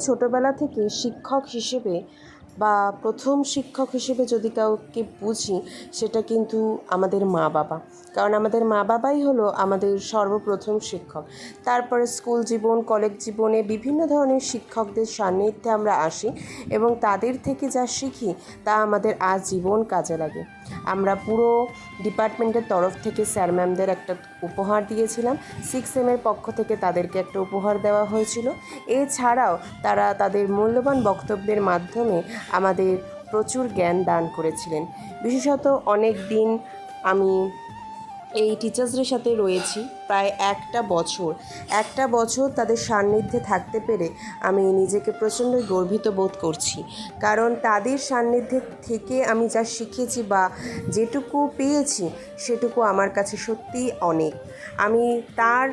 ছোটোবেলা থেকে শিক্ষক হিসেবে বা প্রথম শিক্ষক হিসেবে যদি কাউকে বুঝি, সেটা কিন্তু আমাদের মা বাবা। কারণ আমাদের মা বাবাই হলো আমাদের সর্বপ্রথম শিক্ষক। তারপরে স্কুল জীবন, কলেজ জীবনে বিভিন্ন ধরনের শিক্ষকদের সান্নিধ্যে আমরা আসি এবং তাদের থেকে যা শিখি, তা আমাদের আজীবন কাজে লাগে। আমরা পুরো ডিপার্টমেন্টের তরফ থেকে স্যার ম্যামদের একটা উপহার দিয়েছিলাম। সিক্স এমের পক্ষ থেকে তাদেরকে একটা উপহার দেওয়া হয়েছিল। এছাড়াও তারা তাদের মূল্যবান বক্তব্যের মাধ্যমে আমাদের প্রচুর জ্ঞান দান করেছিলেন। বিশেষত অনেক দিন আমি এই টিচার্সদের সাথে রয়েছি প্রায় একটা বছর। একটা বছর তাদের সান্নিধ্যে থাকতে পেরে আমি নিজেকে প্রচণ্ড গর্বিত বোধ করছি। কারণ তাদের সান্নিধ্যে থেকে আমি যা শিখেছি বা যেটুকু পেয়েছি সেটুকু আমার কাছে সত্যিই অনেক। আমি তার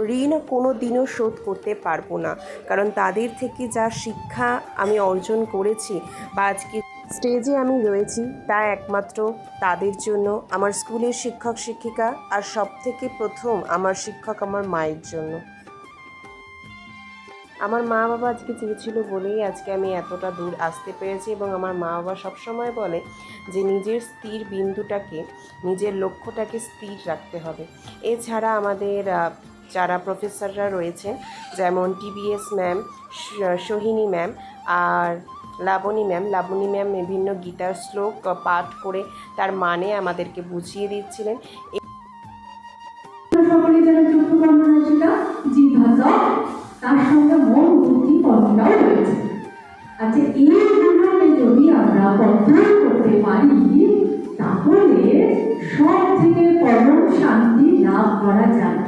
ঋণ কোনো দিনও শোধ করতে পারব না। কারণ তাদের থেকে যা শিক্ষা আমি অর্জন করেছি বা আজকে স্টেজে আমি রয়েছি, তা একমাত্র তাদের জন্য, আমার স্কুলের শিক্ষক, শিক্ষিকা, আর সব থেকে প্রথম আমার শিক্ষক আমার মায়ের জন্য। আমার মা বাবা আজকে চেয়েছিল বলেই আজকে আমি এতটা দূর আসতে পেরেছি এবং আমার মা বাবা সবসময় বলে যে নিজের স্থির বিন্দুটাকে, নিজের লক্ষ্যটাকে স্থির রাখতে হবে। এছাড়া আমাদের যারা প্রফেসররা রয়েছেন, যেমন টিবিএস ম্যাম সোহিনী ম্যাম আর লাবণী ম্যাম লাবণী ম্যাম বিভিন্ন গীতার শ্লোক পাঠ করে তার মানে আমাদেরকে বুঝিয়ে দিচ্ছিলেন। আচ্ছা সব থেকে পরম শান্তি লাভ করা যায়।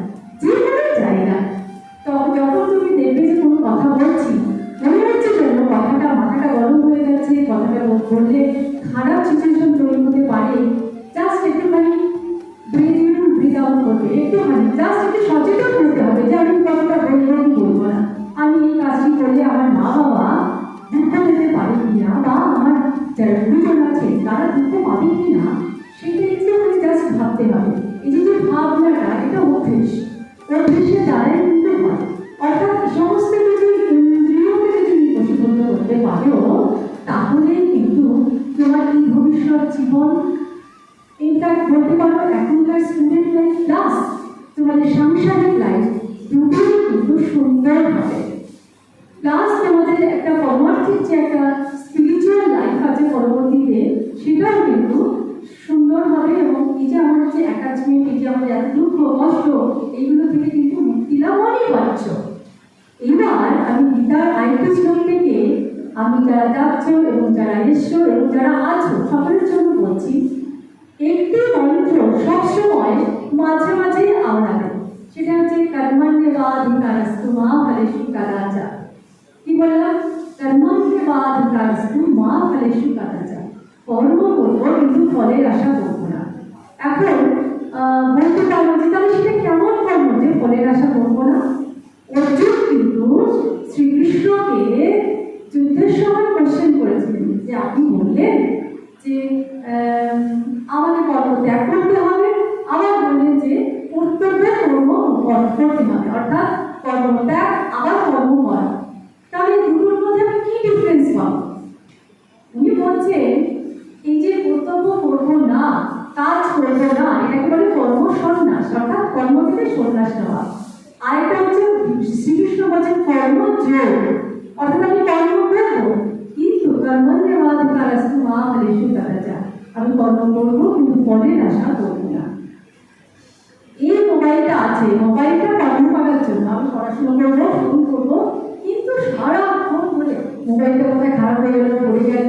বললে খারাপ সিচুয়েশন তৈরি হতে পারে। জাস্ট একটুখানি ব্রিথ ব্রিথ আউট করবে, একটুখানি। জাস্ট একটু সচেতন হতে হবে যে আমি কথাটা বলব কি না। আমি এই কাজটি করলে আমার মা বাবা দুঃখ পেতে পারে কিনা বা আমার যারা গুরুজন আছে তারা দুঃখ পাবে কিনা সেটা একটুখানি জাস্ট ভাবতে হবে। এই যে যে ভাবনাটা, এটা অভ্যেস। অভ্যেসের দ্বারাই কিন্তু হয়। অর্থাৎ সমস্ত কিছু ইন্দ্রিয়কে যদি বশীভূত করতে পারো, তাহলে কিন্তু তোমার এই ভবিষ্যৎ জীবন ইনফ্যাক্ট বলতে পারো, এখনকার স্টুডেন্ট লাইফ প্লাস তোমাদের সাংসারিক লাইফ দুটোই কিন্তু সুন্দর হবে। প্লাস তোমাদের একটা পরমার্থিক যে একটা স্পিরিচুয়াল লাইফ আছে পরবর্তীতে, সেটাও কিন্তু সুন্দর হবে এবং এই যে আমার যে অ্যাটাচমেন্ট এই যে আমাদের এত দুঃখ কষ্ট এইগুলো থেকে কিন্তু মুক্তি লাভ অনিবার্য। এবার আমি গীতার আরেকটি শ্লোক থেকে আমি যারা যাচ্ছ এবং যারা এসছো এবং যারা আছো, সকলের জন্য বলছি, একটি মন্ত্র সবসময় মাঝে মাঝে দেয় সেটা হচ্ছে কর্মান্যবাধিকারস্তু মা ফলেষু কাদাচা। কি বললাম? কর্মান্যবাধিকারস্তু মা ফলেষু কাদাচা। কর্ম করব কিন্তু ফলের আশা করব না। এখন বলতে পারব যে তাহলে সেটা কেমন কর্ম যে ফলের আশা করব না? অর্জুন কিন্তু শ্রীকৃষ্ণকে যে আপনি বললেন যে আমাকে কর্ম ত্যাগ করতে হবে, আবার বললেন যে কর্তব্য কর্ম করতে হবে, অর্থাৎ কর্ম ত্যাগ, আবার কর্ম করা। তাহলে দুটোর মধ্যে আমি কি ডিফারেন্স পাবো? উনি বলছেন, এই যে কর্তব্য করব না, কাজ করব না, এটাকে বলে কর্ম সন্ন্যাস, অর্থাৎ কর্ম থেকে সন্ন্যাস নেওয়া। আরেকটা হচ্ছে শ্রীকৃষ্ণ বলছেন কর্ম যোগ অর্থাৎ আমি কর্ম করব কিন্তু কর্মণ্যবাধিকারস্তু মা ফলেষু কাদাচা আমি কর্ম করব, কিন্তু ফলের আশা করব না। এই মোবাইলটা আছে, মোবাইলটা কর্ম করার জন্য আমি পড়াশোনা করব, ফোন করব, কিন্তু সারাক্ষণ ধরে মোবাইলটা কোথায় খারাপ হয়ে গেল, পড়ে গেল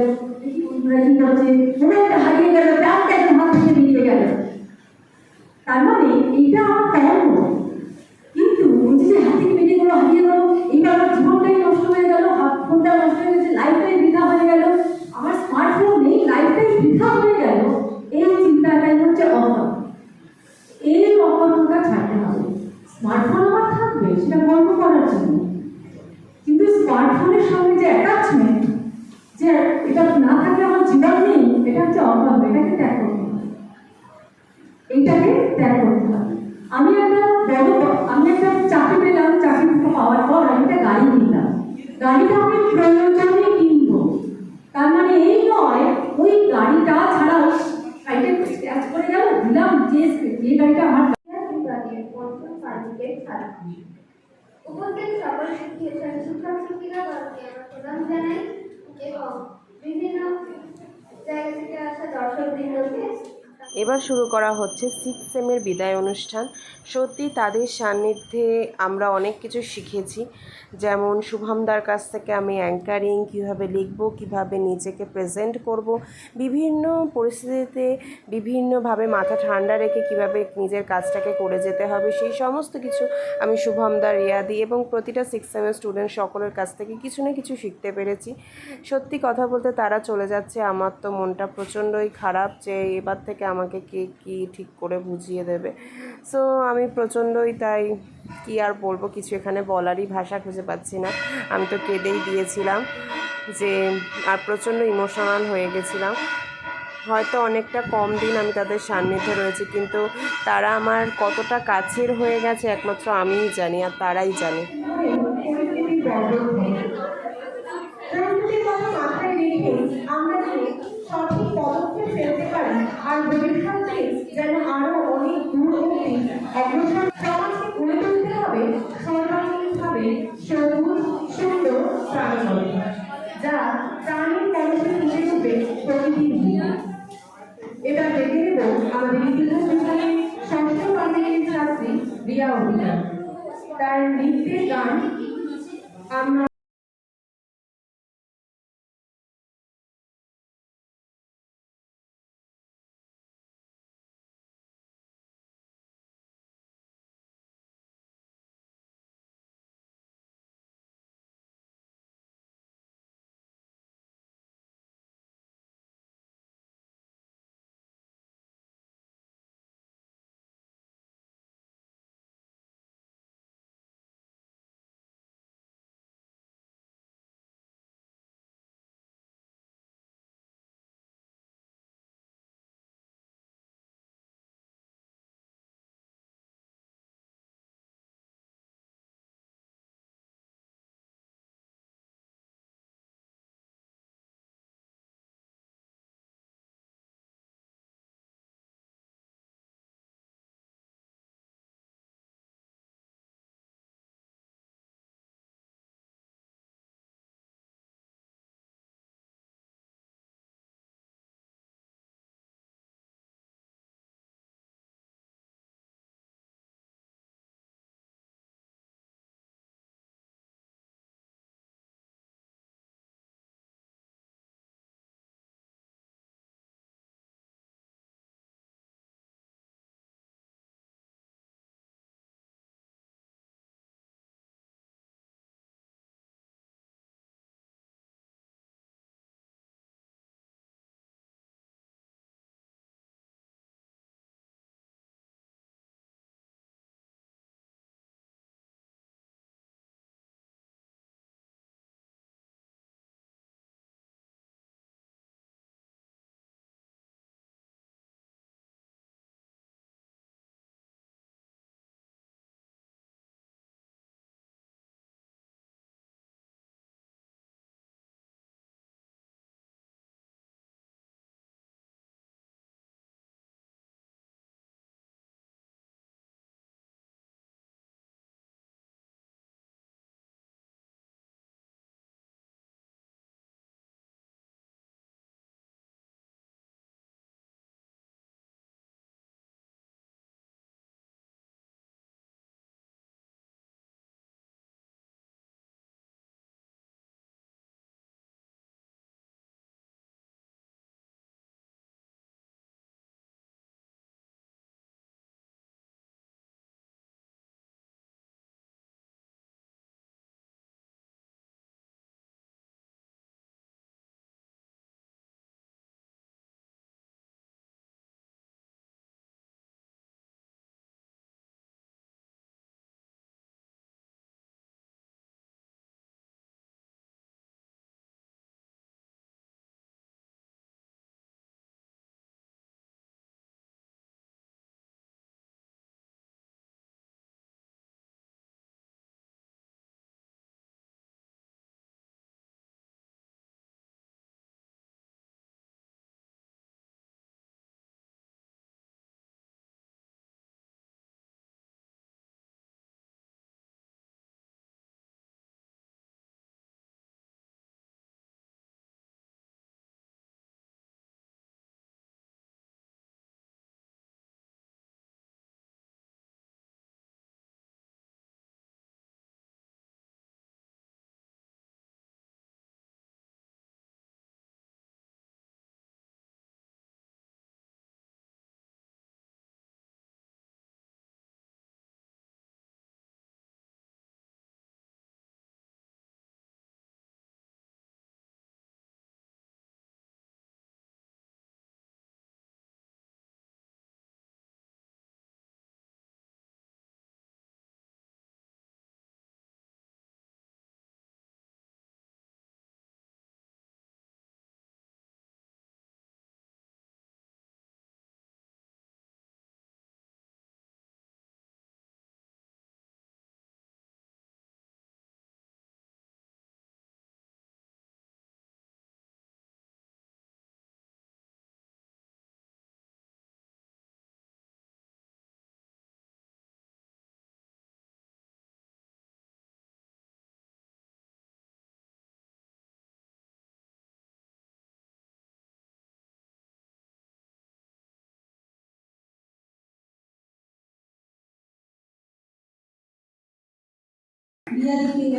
বন্ধুরা কি মোবাইলটা হারিয়ে গেল ব্যাগটা একদম হাত তার মানে এইটা আমার কিন্তু বলছি যে হাত গেলো এইবার আমার জীবনটাই নষ্ট হয়ে গেল ফোনটা নষ্ট হয়ে গেছে লাইফটাই বৃথা হয়ে গেল। আমার স্মার্টফোন নেই লাইফটাই বৃথা হয়ে গেল এই চিন্তাটাই হচ্ছে অভাব এই অকর্মটা ছাড়তে হবে স্মার্টফোন আমার থাকবে সেটা কর্ম করার জন্য কিন্তু স্মার্টফোনের সঙ্গে যে অ্যাটাচমেন্ট যে এটা না থাকলে আমার জীবন নেই, এটা হচ্ছে অভাব, এটাকে ত্যাগ করতে হবে। এইটাকে ত্যাগ করতে হবে। আমি একটা বড় আমি একটা চাকরি পেলাম, চাকরি পাওয়ার পর আমি একটা গাড়ি কিনলাম। গাড়িটা আমি প্রয়োজনে কিনবো। তার মানে এই নয়, ওই গাড়িটা ছাড়াও সাইডে স্ক্র্যাচ করে গেল, দিলাম, যে যে গাড়িটা আমার সার্টিফিকেট ছাড়া। উপস্থিত সকল শিক্ষক শিক্ষক শিক্ষিকাগণকে আমার প্রদান জানাই এবং বিভিন্ন জায়গা থেকে আসা দর্শকবৃন্দকে এবার শুরু করা হচ্ছে সিক্স সেমের বিদায় অনুষ্ঠান। সত্যি তাদের সান্নিধ্যে আমরা অনেক কিছু শিখেছি। যেমন শুভমদার কাছ থেকে আমি অ্যাঙ্কারিং কীভাবে লিখব, কীভাবে নিজেকে প্রেজেন্ট করব, বিভিন্ন পরিস্থিতিতে বিভিন্নভাবে মাথা ঠান্ডা রেখে কীভাবে নিজের কাজটাকে করে যেতে হবে, সেই সমস্ত কিছু আমি শুভমদার রিয়াদি এবং প্রতিটা সিক্স সেমের স্টুডেন্ট সকলের কাছ থেকে কিছু না কিছু শিখতে পেরেছি। সত্যি কথা বলতে তারা চলে যাচ্ছে। আমার তো মনটা প্রচণ্ডই খারাপ যে এবার থেকে আমাকে কে কী ঠিক করে বুঝিয়ে দেবে। সো আমি প্রচণ্ডই তাই কি আর বলব, কিছু এখানে বলারই ভাষা খুঁজে পাচ্ছি না। আমি তো কেঁদেই দিয়েছিলাম যে, আর প্রচণ্ড ইমোশনাল হয়ে গেছিলাম। হয়তো অনেকটা কম দিন আমি তাদের সান্নিধ্যে রয়েছি, কিন্তু তারা আমার কতটা কাছের হয়ে গেছে একমাত্র আমিই জানি আর তারাই জানে। নৃত্যের গান আমরা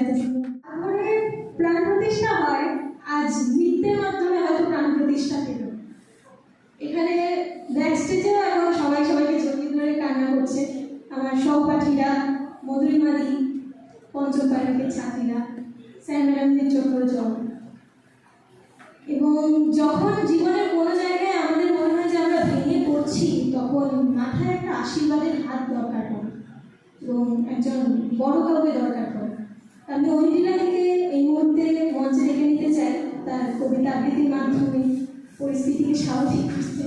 আচ্ছা, তারপরে প্রাণ প্রতিষ্ঠা হয়। আজ নৃত্যের মাধ্যমে হয়তো প্রাণ প্রতিষ্ঠা এখানে সবাই সবাইকে ধরে কান্না করছে। আমার সহপাঠীরা পঞ্চম ম্যাডামদের জল। এবং যখন জীবনের কোনো জায়গায় আমাদের মনে হয় যে আমরা ভেঙে পড়ছি, তখন মাথায় একটা আশীর্বাদের হাত দরকার এবং একজন বড় কাউকে দরকার আমি ঐন্দ্রিলাকে এই মুহূর্তে মঞ্চে ডেকে নিতে চাই তার কবিতা আবৃত্তির মাধ্যমে পরিস্থিতিকে স্বাভাবিক খুঁজতে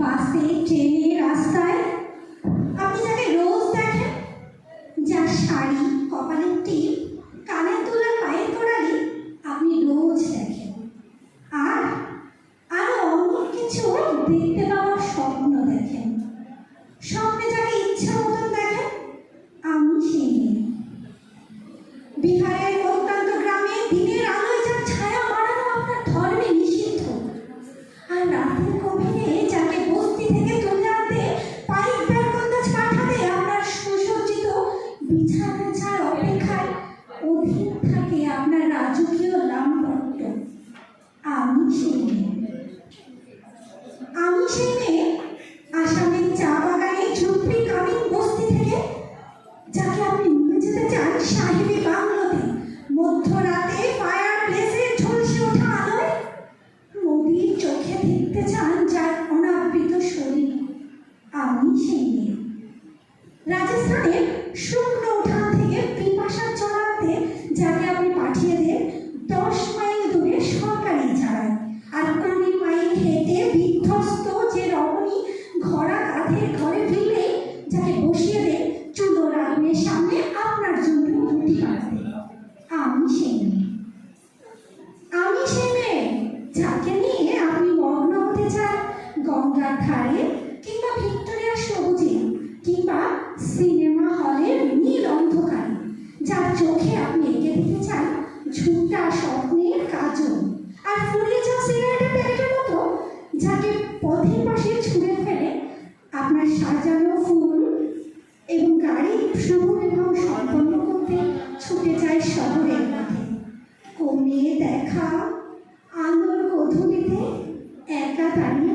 বাসে, ট্রেনে, রাস্তায়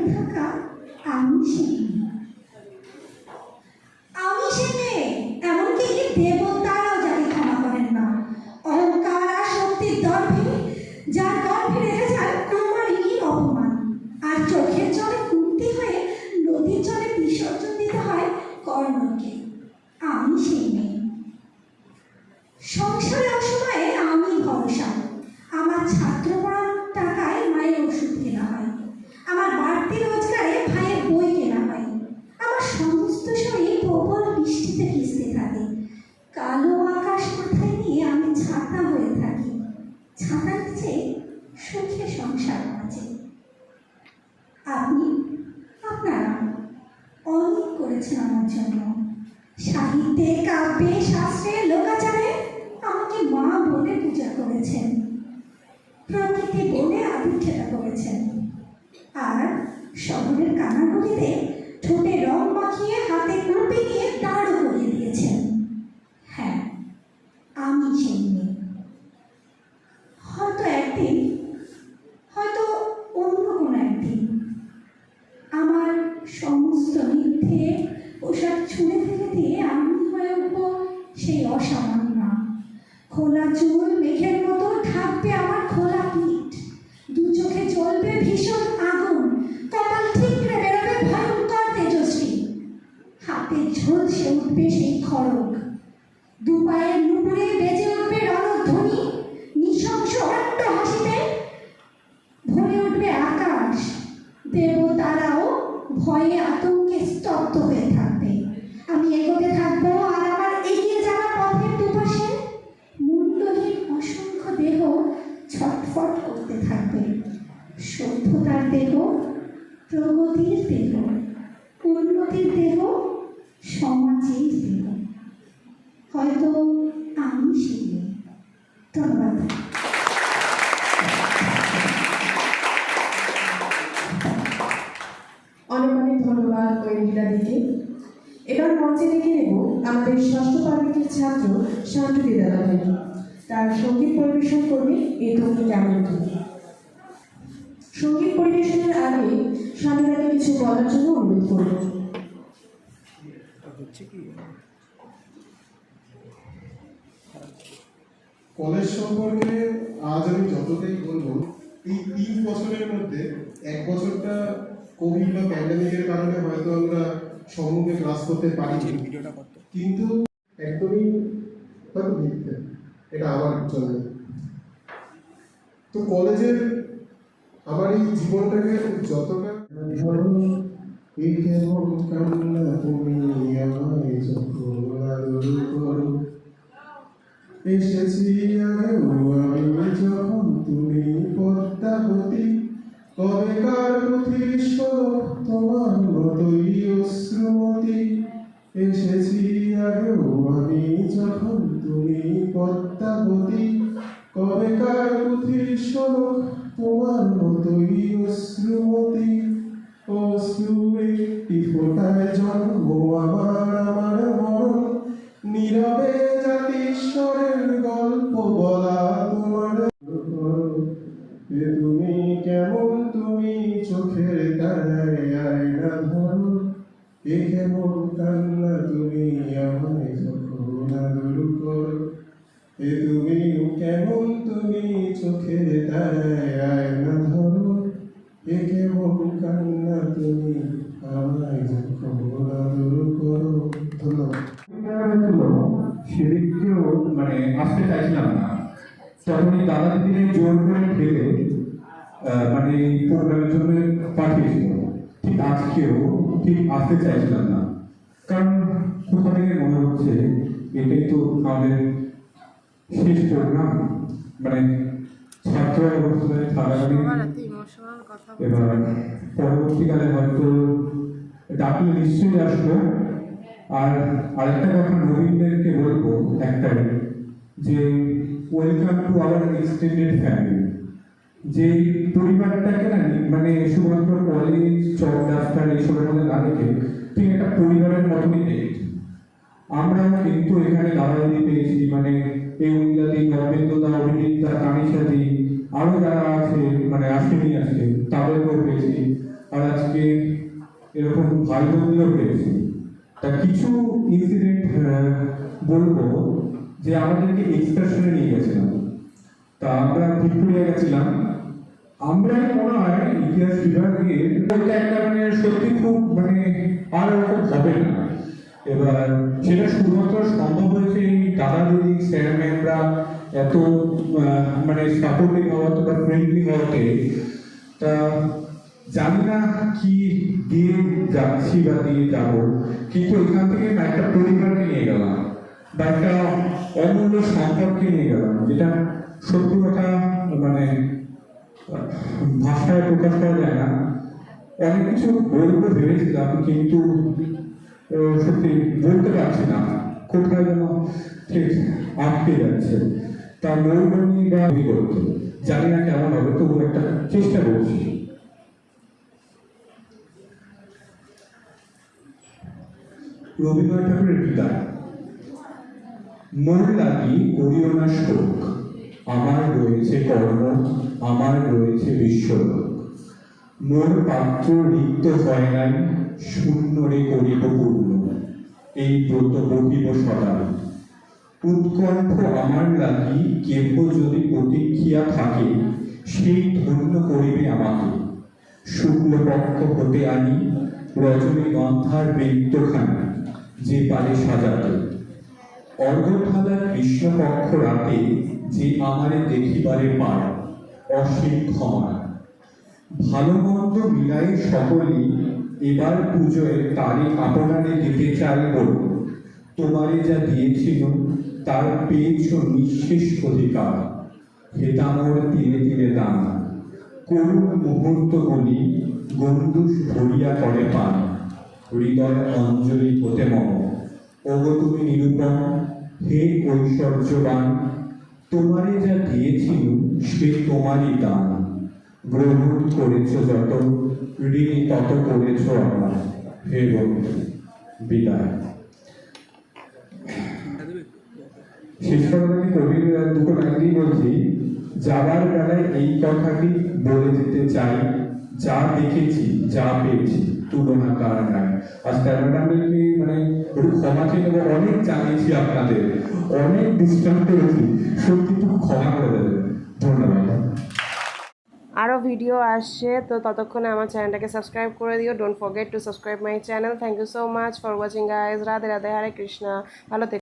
থাকা সংসার আছে। আপনি, আপনারা অনেক করেছেন আমার জন্য। সাহিত্যে, কাব্যে, শাস্ত্রে, লোকাচারে আমাকে মা বলে পূজা করেছেন। প্রকৃতি বলে আবির্ভেটা করেছেন। আর শহরের কানাগুলিতে ঠোঁটে রং মাখিয়ে হাতে কুপি নিয়ে দাঁড় করিয়ে ধন্যবাদ। অনেক অনেক ধন্যবাদ ঐন্দিরা দিকে এবার মঞ্চে রেখে নেব আমাদের ষষ্ঠ পাবলিকের ছাত্র শান্তু দিদাদাকে তার সংগীত পরিবেশন করবে এই তুমি কেমন সংগীত পরিবেশনের আগে স্বামীরাকে কিছু বলার জন্য অনুরোধ করব। কলেজ সম্পর্কে আজ আমি যতটাই বলব, এই তিন বছরের মধ্যে এক বছরটা কোভিড বা প্যান্ডামিকের কারণে হয়তো আমরা সম্মুখে ক্লাস করতে পারিনি। কিন্তু একদমই হয়তো মিথ্যে। এটা আমার জন্য তো কলেজের আমার এই জীবনটাকে যতটা ধরো এই কেমন কান্না তুমি আমায় করো। এসেছি আগেও আমি যখন তুমি পদ্মাবতী কবেকার পুঁথির স্বরূপ তোমার মতোই অশ্রুমতি এসেছি আগেও আমি যখন তুমি পদ্মাবতী কবেকার পুঁথির স্বরূপ তোমার মতোই অশ্রুমতি অশ্রুর একটি ফোটায় জন্ম আমার আসতে চাইছিলাম না। কারণ কোথা থেকে মনে হচ্ছে এটাই তো আমাদের শেষ প্রোগ্রাম মানে ছাত্র অবস্থায় থাকাকালীন এবার পরবর্তীকালে হয়তো ডাকলে নিশ্চয়ই আসব। আর আরেকটা কথা নবীনদেরকে বলব একটাই যে welcome to our extended family যে পরিবারটাকে না মানে শুধুমাত্র কলেজ চক ডাক্তার এইসবের মধ্যে না রেখে ঠিক একটা পরিবারের মতনই দেখি আমরাও কিন্তু এখানে দাদাদি পেয়েছি মানে এই উন্দাদি নবেন্দ্র দা অভিজিৎ দা তানিশা দি আরও যারা আছে মানে আসেনি আজকে, তাদেরকেও পেয়েছি। আর আজকে এরকম ভাই বোনদেরও পেয়েছি। তা কিছু ইনসিডেন্ট বলব যে আমাদেরকে এক্সকারশনে নিয়ে গেছিলাম। তা আমরা ভিক্টোরিয়া গেছিলাম। আমরাই মনে হয় ইতিহাস বিভাগে একটা মানে সত্যি খুব মানে আর ওরকম হবে না। এবার সেটা শুধুমাত্র সম্ভব হয়েছে এই দাদা দিদি, স্যার, ম্যামরা এত মানে সাপোর্টিভ হওয়াতে বা ফ্রেন্ডলি হওয়াতে, তা জানি না কি দিয়ে যাচ্ছি বা দিয়ে যাব। কিন্তু এখান থেকে একটা পরিবারকে নিয়ে গেলাম, বা একটা অমূল্য সম্পর্কে নিয়ে গেলাম, যেটা সত্যি কথা মানে ভাষায় প্রকাশ করা যায় না। অনেক কিছু বলব ভেবেছিলাম, কিন্তু সত্যি বলতে পারছি না। কোথায় যেন ঠিক আটকে যাচ্ছে। তা মৌবনী বা করতে জানি না কেমন হবে তবু একটা চেষ্টা করছি। রবীন্দ্রনাথ ঠাকুরের বিদায় মন লাগি করিও না শোক। আমার রয়েছে কর্ম আমার রয়েছে বিশ্বলোক মোর পাত্র রিক্ত হয় নাই, শূন্য রে করিব পূর্ণ। এই ব্রত বহিব সদা উৎকণ্ঠ আমার লাগি কেহ যদি প্রতীক্ষিয়া থাকে, সেই ধন্য করিবে আমাকে। শুক্লপক্ষ হতে আনি রজনীগন্ধার বৃত্তখানি, যে পারে সাজাতে। অর্ঘ্যঢালার কৃষ্ণপক্ষ রাতে যে আমারে দেখিবারে পায়, অসীম ক্ষমা। ভালো মন্দ মিলাই সকলেই এবার পুজোয় তারই আপনারে দিতে চাই বলব তোমারে যা দিয়েছিল, তার পেয়েছ নিঃশেষ অধিকার। হেতামর তিলে তিলে দান। করুণ মুহূর্ত বলি গন্ডুস ভরিয়া করে পান। হৃদয় অঞ্জলি হতে মম। ওগো তুমি নিরূপম, হে ঐশ্বর্যবান তোমারই যা দিয়েছিল, সে তোমারই দান। গ্রহণ করেছ যত, ঋণী তত করেছ আমার। হে বন্ধু বিদায়। আগে কবির দুটো লাইন বলছি, যাবার বেলায় এই কথাটি বলে যেতে চাই, যা দেখেছি, যা পেয়েছি। তুলনা করা যায় তেরো ম্যাডামদেরকে মানে একটু ক্ষমা চেয়ে নেব, অনেক জানিয়েছি আপনাদের। অনেক ডিস্টার্ব করেছি সত্যি একটু ক্ষমা করে দেবেন। ধন্যবাদ। আরও ভিডিও আসছে, তো ততক্ষণে আমার চ্যানেলটাকে সাবস্ক্রাইব করে দিও। Don't forget to subscribe my channel thank you so much for watching guys Radhe Radhe, Hare Krishna. ভালো